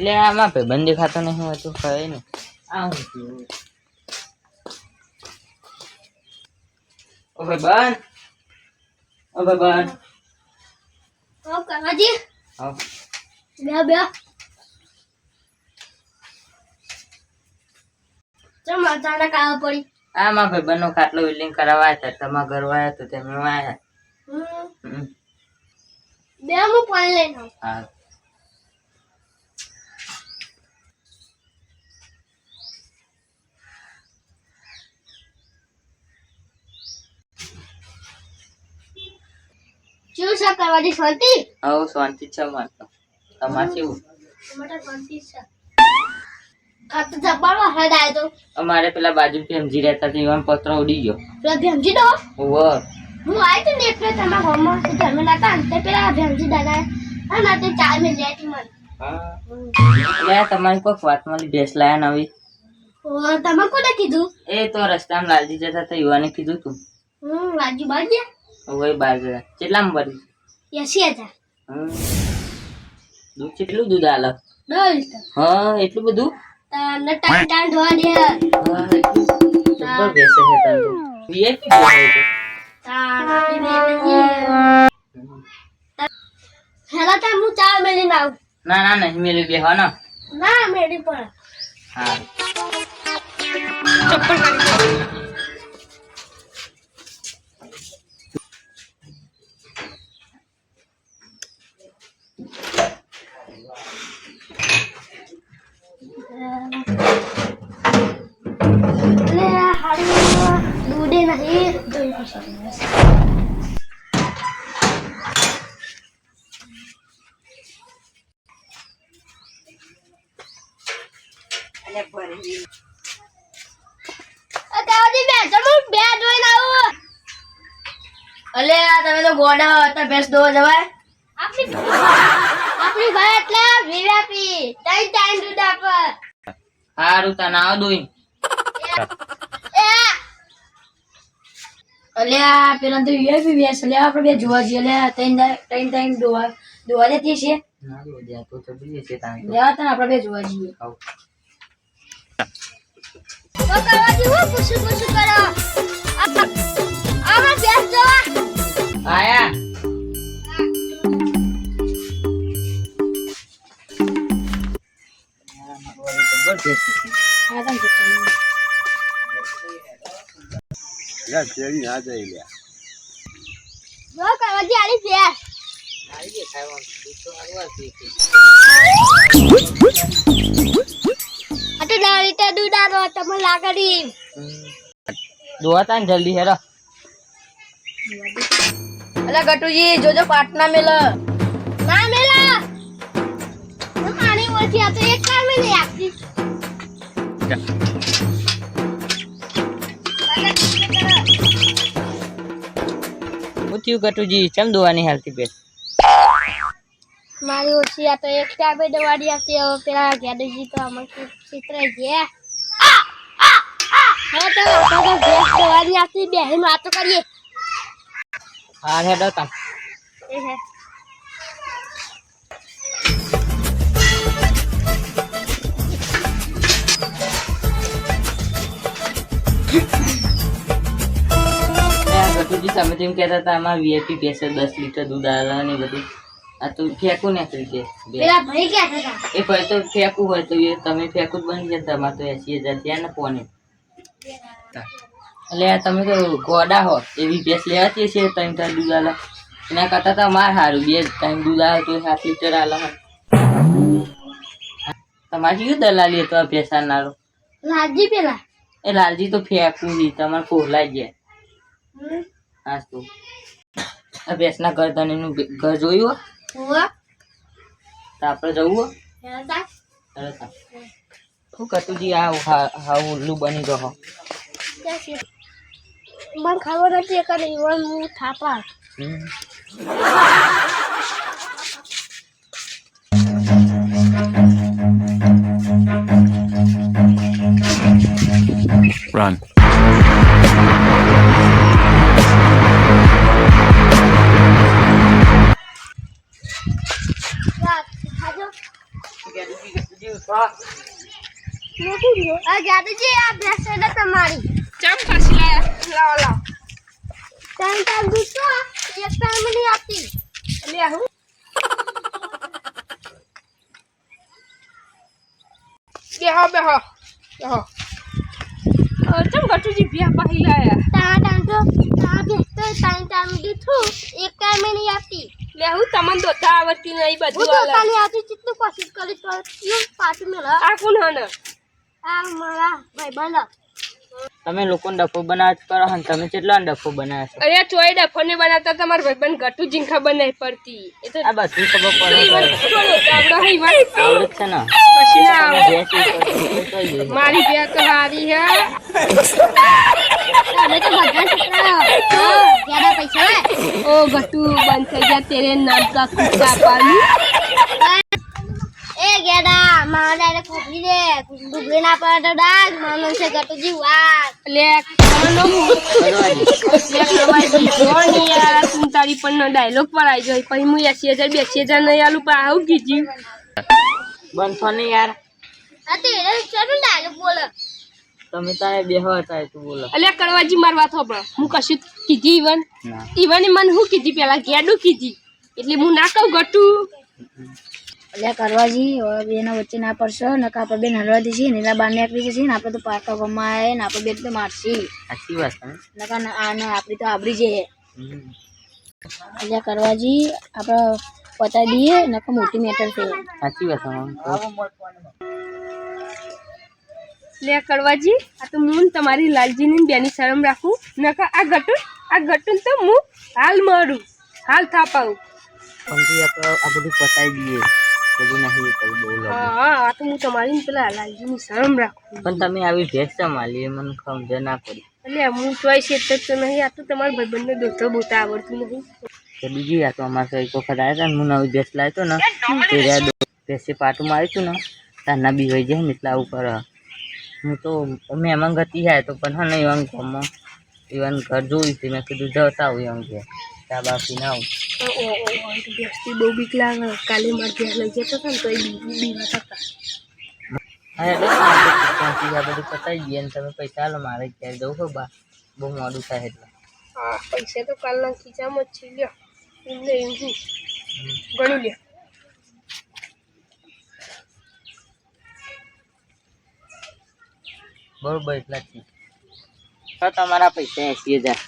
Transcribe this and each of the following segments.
એટલે આમાં ભાઈ બંધ ખાતો નહીં હોય તો ખાય ને આ હું થયું? ઓ ભાઈ બંધ ઓ ભાઈ બંધ ઓ કાકાજી આવ. બે બે ચમ અચાનક આવ પડી. આમાં ભાઈ બંને ખાટલો બિલ્ડિંગ કરાવવા હતા. તમારા ઘર વાળા તો તમે આવ્યા. બે હું પાણી લઈને હા. શું છે કરવાની શાંતિ? આવો શાંતિ છે મારતો તમારે કેવું? માટે શાંતિ છે. આ તો જબ્બાનો હેડ તો. અમારે પેલા બાજુ ભેમજી રહેતા હતા એવાનો પત્ર ઉડી ગયો. પેલા ભેમજી દો ઓવો હું આવી હતી ને એટલે તમારા હોમમાં તો હતા નાતા અંતે પેલા ભેમજી દાદા હા ના તે ચાર જાય હતી મને. એટલે તમારી કોઈક વાતમાં ભેંસ લાયા નવી ઓ તમે કોને કીધું? એ તો રસ્તામાં લાલજી જતા તો યુવાને કીધું તું. હમ લાલજી બાજી. ઓય બાર જણા. કેટલામાં ભરી એસી હજાર. દૂધ કેટલું દૂધ આલે? દસ લીટર. હા એટલું બધું? તને ટાઈમ ટાઈમ છે. હેલા તા હું ચા મેળીને આવું. ના ના નહીં મેળવી બેહવાનો ના. મેળી પણ. હા. એટલે બે જમું બે જોઈને આવું અલે તમે તો ગોડા હતા ભેંસ દો જવાય આપણી આપણી ભાઈ એટલે વીરાપી ત્રણ ટાઈમ દૂધ આપે સારું તને આવો દોઈ. એ અલે આ પેલા તો વીઆઈપી ભેંસ અલ્યા આપણે બે જોવા જઈએ અલ્યા ત્રણ ત્રણ ત્રણ દોવા દોવા જતી છે. ના દો જ્યાં તો તો બીજે છે તાણે લેવા તને આપણે બે જોવા જઈએ. આવો. તો કરવાથી હું પૂછું પૂછું કરો. આ- આમાં જોવા આયા. છે. જો આલી ભેંસ સારી દેખાય આમ. દૂધ તો સારું આવતું હશે. આ તો દસ લીટર દૂધ આલો તમે લાગડી હમ. તા ને જલ્દી હેરો અલે ગટુજી જોજો પાટના મેલ ના મેલા હું પાણી ઓછી આ તો એક કાર મેં નહીં આપતી હું થયું કટુજી ચમ દોવાની હાલતી ભેંસ મારી ઓછી આ તો એક ટાબે દવાડી આપતી હવે પેલા ગેડજી તો આમાં ચિત્ર ગયા હવે તો આપણે ભેંસ દવાડી આપતી બેહીને વાતો કરીએ. હા હેડો તમ એ હે. કટુજી તમે તેમ કહેતા હતા આમાં વીઆઈપી ભેંસ દસ લીટર દૂધ આલે ને બધું. આ તો ફેંકું નીકળી છે એ ભાઈ તો ફેંકવું હોય તો એ તમે ફેંકવું જ બની જતા તમારે તો એસી હજાર થયા ને પોને. એટલે આ તમે તો ગોડા હો. એવી ભેંસ લેવાતી છે ત્રણ ચાર દૂધ આલા. એના કરતાં તો અમારે સારું બે ટાઈમ દૂધ આવે તો સાત લીટર આલા હોય તમારે કયું દલાલી હતો આ ભેંસ આનારો લાલજી પેલા. એ લાલજી તો ફેંકવું નહીં તમારે ફોલાઈ જાય હા તો આ ભેંસના ઘર તનેનું ઘર જોયું હો? તો આપણે જવું હો? હેલતા તરત. શું કટુજી આ હા હા ઉલ્લુ બની ગયો મને ખબર નથી કે ઈવન હું થાપા Run. આ જાદુજી આ ભેંસ એટલે તમારી ચમ પાછી લાયા લાવો લાવો ત્રણ એક આપતી હું બેહો બેહો બેહો ચમ ગટુજી લાયા ત્રણ ટાઈમ તો આ ભેંસ તો ત્રણ ટાઈમ દીધું એક ટાઈમ નહીં આપતી લે હું તમને દોતા આવડતી નહીં બધું તો કોશિશ કરી પણ પાછું મેળા આ કોણ હને? આ મારા ભાઈબંધ તમે લોકોને ડફો બનાવ કરો હન તમે કેટલા ડફો બનાવે છો? અરે ચોય ડફો ને બનાવતા તમાર ભાઈબંધ ગટુ જીંખા નહીં પડતી એ તો આ બધું ખબર પડે ઈવન થોડો તો આપણો ઈવન છે. ને. પછી ના. મારી બે તો હારી હે. અમે તો બધા છોકરા જ્યાદા પૈસા ઓ ગટુ બંધ થઈ ગયા તેરે નામ કા કુત્તા પાલુ ડાયરેક્ટ ખોપરી દે ડુબળી ના પડે તો ડાક માનો છે ગટુજી વાત લે કનો કરવા દે. લે જોની યાર તારી પણ ડાયલોગ પર આવી જોઈ પછી હું એસી હજાર બેસી હજાર નહીં આલું પણ આવું કીધી બંધો થો ને યાર. આ તો એને ચાલુ ડાયરેક્ટ બોલે. તમે તારે બેહો હતા તું બોલો. અલ્યા કડવાજી મારવા થોપડો હું કશું કીધી ઈવન. ના. ઈવન મને હું કીધી? પેલા ગેડું કીધી. એટલે હું ના કહું ગટું. એટલે કરવાજી હવે એના વચ્ચે ના પડશે નકા આપણે બેન હલવા દેશે ને એના બાર નીકળી જશે ને આપણે તો પાકા ગમાય ને આપણે બેન તો મારશી. સાચી વાત છે નકા ના- આ ના આપણી તો આવડી જઈએ હમ. એટલે કરવાજી આપણે પતાવી દઈએ નકા મોટી મેટર છે. સાચી વાત છે. લે કરવાજી આ તો હું તમારી લાલજીની બેની શરમ રાખું. નકા આ ગટું આ ગટું તો હું હાલ મારું હાલ થાપાવું. આપણે આ બધું પતાવી દઈએ. બધું નહીં કરવું બહુ હા હા આ તો હું તમારી પેલા લાલજીની શરમ રાખું. પણ તમે આવી ભેંસ સંભાળી એ મને સમજ ના પડી. એટલે હું ચોઈસ એટલે તો નહીં આ તો તમારા ભાઈબંધને બોતા આવડતું નહીં. તો બીજી તો અમારે એક વખત આવ્યા હતા હું નવી ભેંસ લાવ્યો ને તે રહ્યા દો ભેંસે પાટું માર્યું હતું ને તારના બી હોય જાય ને એટલા ઉપર. હું તો મહેમાન ગતી જાય તો પણ હા નહીં એવાનું ગામમાં એવાનું ઘર જોયું મેં કીધું જતા આવું એમ કે ચા બાકી ના આવું. ભેંસથી બહુ લઈ જતો ને થતા બધું પતાવી દઈએ ને તમે પૈસા આલો મારે ક્યારે જવું હોય બા મોડું થાય હા પૈસા તો કાલના ખીચામાં જ છે. લ્યો એમને એમ લ્યો બરોબર એટલા જ તમારા પૈસા એસી હજાર.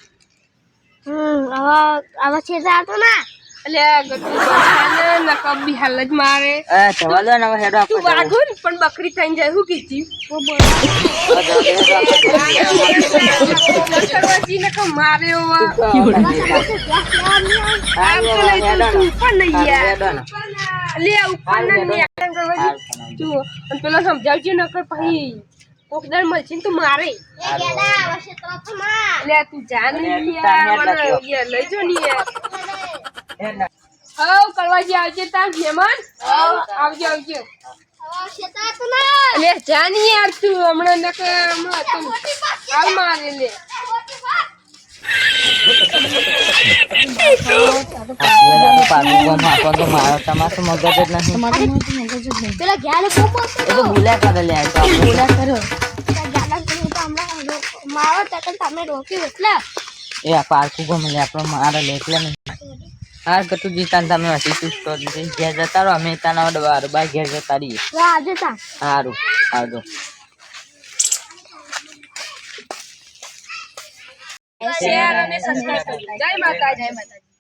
હવે હવે છે જાતો ના. પણ બકરી થઈને જાય હું કીધી? કરવાજી ને મારે એવા આમ તો લઈ તું તું પણ નહીં લે ઉપર ને. નેકળે કરવાજી જુઓ અને પેલો સમજાવજે ન કર પછી. કોક દર મળશે ને તું મારે. લે તું જાન લઈ જો ને હવ કરવાજી આવજે તાર મહેમાન. આવજો આવજો. હવે છે તો ના લે જાની યાર તું હમણાં ન કે હમણાં તું હાલ મારે લે. પેલા ઘેર કો બોલતો ભૂલ્યા કરે લે આ તો બોલ્યા કરો. મારો એટલે નહીં. હા કટુ જીતાને તમે હસી તું ઘેર જતા રહો, અમે તાના બાર ઘેર જતા રહીએ. તા સારું આવજો. શેર અને સબસ્ક્રાઇબ જય માતા જય માતાજી.